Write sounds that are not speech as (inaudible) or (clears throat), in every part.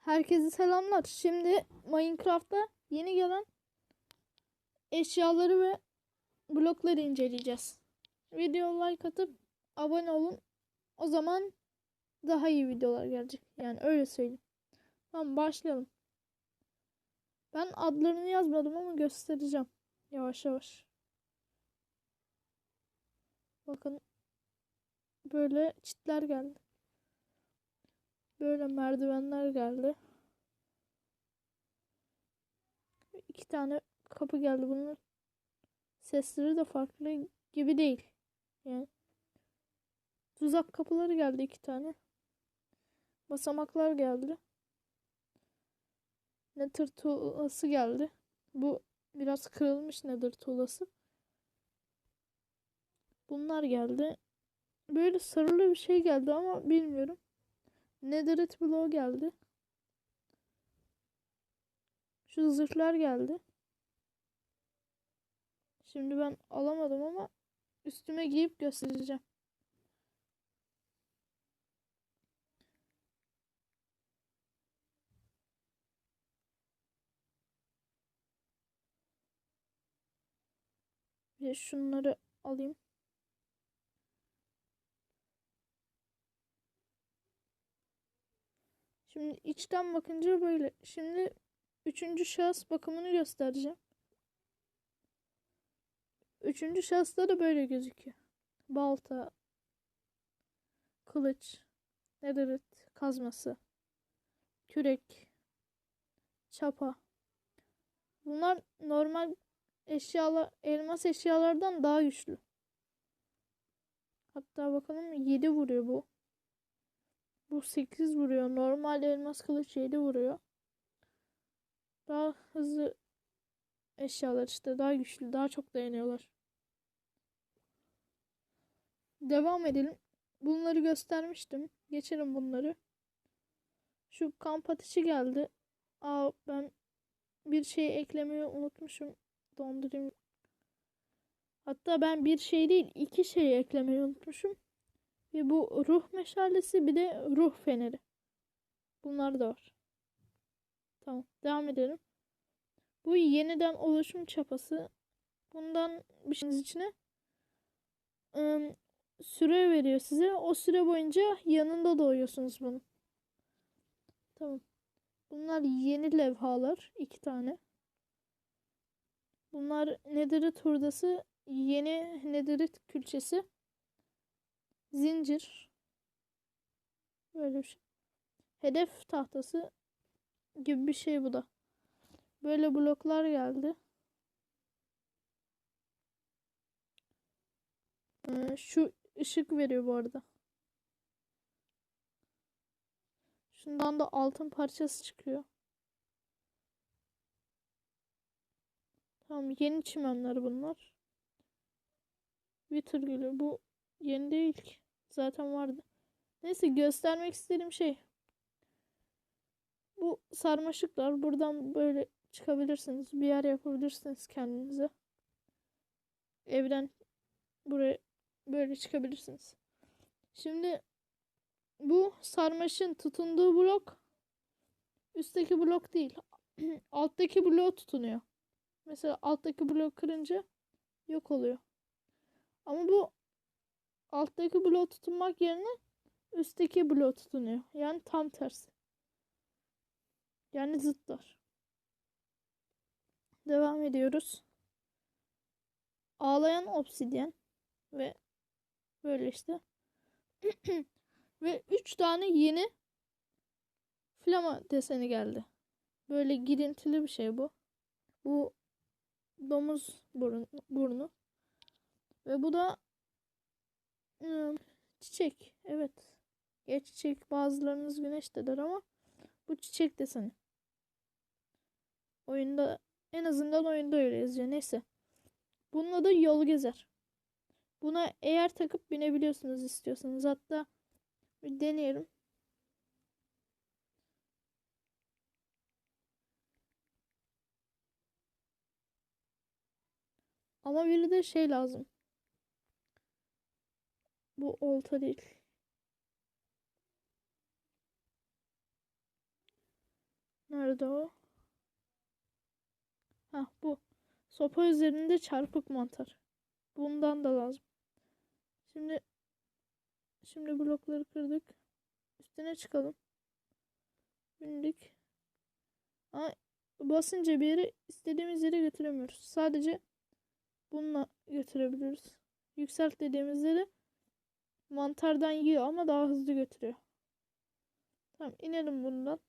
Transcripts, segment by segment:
Herkese selamlar. Şimdi Minecraft'ta yeni gelen eşyaları ve blokları inceleyeceğiz. Video like atıp abone olun. O zaman daha iyi videolar gelecek. Yani öyle söyleyeyim. Tamam başlayalım. Ben adlarını yazmadım ama göstereceğim. Yavaş yavaş. Bakın. Böyle çitler geldi. Böyle merdivenler geldi. İki tane kapı geldi. Bunun sesleri de farklı gibi değil. Yani tuzak kapıları geldi iki tane. Basamaklar geldi. Nether tuğlası geldi. Bu biraz kırılmış nether tuğlası. Bunlar geldi. Böyle sarılı bir şey geldi ama bilmiyorum. Netherite bloğu geldi. Şu zırhlar geldi. Şimdi ben alamadım ama üstüme giyip göstereceğim. Bir şunları alayım. Şimdi içten bakınca böyle. Şimdi üçüncü şahıs bakımını göstereceğim. Üçüncü şahısta da böyle gözüküyor. Balta, kılıç, netherite kazması, kürek, çapa. Bunlar normal eşyalar, elmas eşyalardan daha güçlü. Hatta bakalım 7 vuruyor bu. Bu 8 vuruyor. Normal elmas kılıç 7 vuruyor. Daha hızlı eşyalar işte. Daha güçlü. Daha çok dayanıyorlar. Devam edelim. Bunları göstermiştim. Geçelim bunları. Şu kamp ateşi geldi. Aa ben bir şey eklemeyi unutmuşum. Dondurayım. Hatta ben bir şey değil iki şey eklemeyi unutmuşum. Ve bu ruh meşalesi bir de ruh feneri. Bunlar da var. Tamam. Devam edelim. Bu yeniden oluşum çapası. Bundan bir şeyin içine ım, süre veriyor size. O süre boyunca yanında doğuyorsunuz bunun. Tamam. Bunlar yeni levhalar. iki tane. Bunlar nedirit hurdası. Yeni nedirit külçesi. Zincir. Böyle bir şey. Hedef tahtası gibi bir şey bu da. Böyle bloklar geldi. Ee, şu ışık veriyor bu arada. Şundan da altın parçası çıkıyor. Tamam yeni çimenler bunlar. Wither gülü bu yeni değil ki. Zaten vardı. Neyse göstermek istediğim şey. Bu sarmaşıklar. Buradan böyle çıkabilirsiniz. Bir yer yapabilirsiniz kendinize. Evden buraya böyle çıkabilirsiniz. Şimdi bu sarmaşın tutunduğu blok üstteki blok değil. (clears throat) alttaki bloğu tutunuyor. Mesela alttaki blok kırınca yok oluyor. Ama bu alttaki bloğu tutunmak yerine üstteki bloğu tutunuyor. Yani tam tersi. Yani zıtlar. Devam ediyoruz. Ağlayan obsidyen ve böyle işte. (clears throat) ve 3 tane yeni flama deseni geldi. Böyle girintili bir şey bu. Bu domuz burun, burnu. Ve bu da çiçek. Evet. Ya çiçek bazılarınız güneş de der ama bu çiçek deseni. Oyunda en azından oyunda öyle yazıyor. Neyse. Bunun adı yol gezer. Buna eğer takıp binebiliyorsunuz istiyorsanız. Hatta bir deneyelim. Ama biri de şey lazım. Bu olta değil. Nerede o? Hah bu. Sopa üzerinde çarpık mantar. Bundan da lazım. Şimdi şimdi blokları kırdık. Üstüne çıkalım. Bindik. Ama basınca bir yere istediğimiz yere götüremiyoruz. Sadece bununla götürebiliyoruz. Yükselt dediğimizde de mantardan yiyor ama daha hızlı götürüyor. Tamam inelim bundan.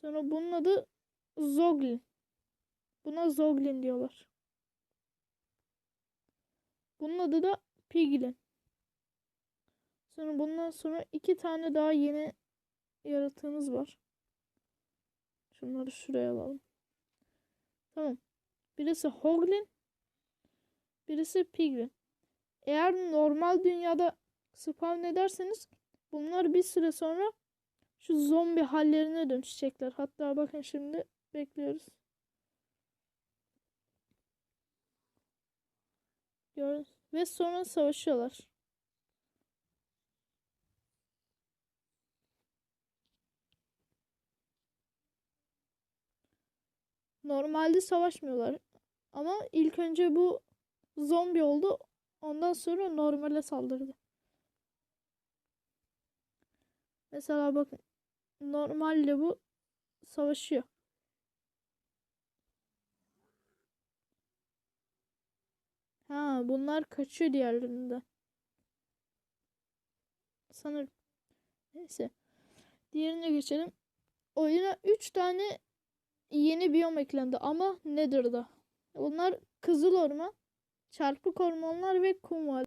Sonra bunun adı Zoglin. Buna Zoglin diyorlar. Bunun adı da Piglin. Sonra bundan sonra iki tane daha yeni yaratığımız var. Şunları şuraya alalım. Tamam. Birisi Hoglin. Birisi Piglin. Eğer normal dünyada spawn ederseniz bunlar bir süre sonra şu zombi hallerine dönüşecekler. Hatta bakın şimdi bekliyoruz. Gördünüz. Ve sonra savaşıyorlar. Normalde savaşmıyorlar. Ama ilk önce bu zombi oldu. Ondan sonra normale saldırdı. Mesela bakın. Normalde bu savaşıyor. Ha bunlar kaçıyor diğerlerinden. Sanırım. Neyse. Diğerine geçelim. Oyuna 3 tane yeni biyom eklendi ama Nether'da. Bunlar Kızıl Orman, Çarpık Ormanlar ve Kum Vadisi.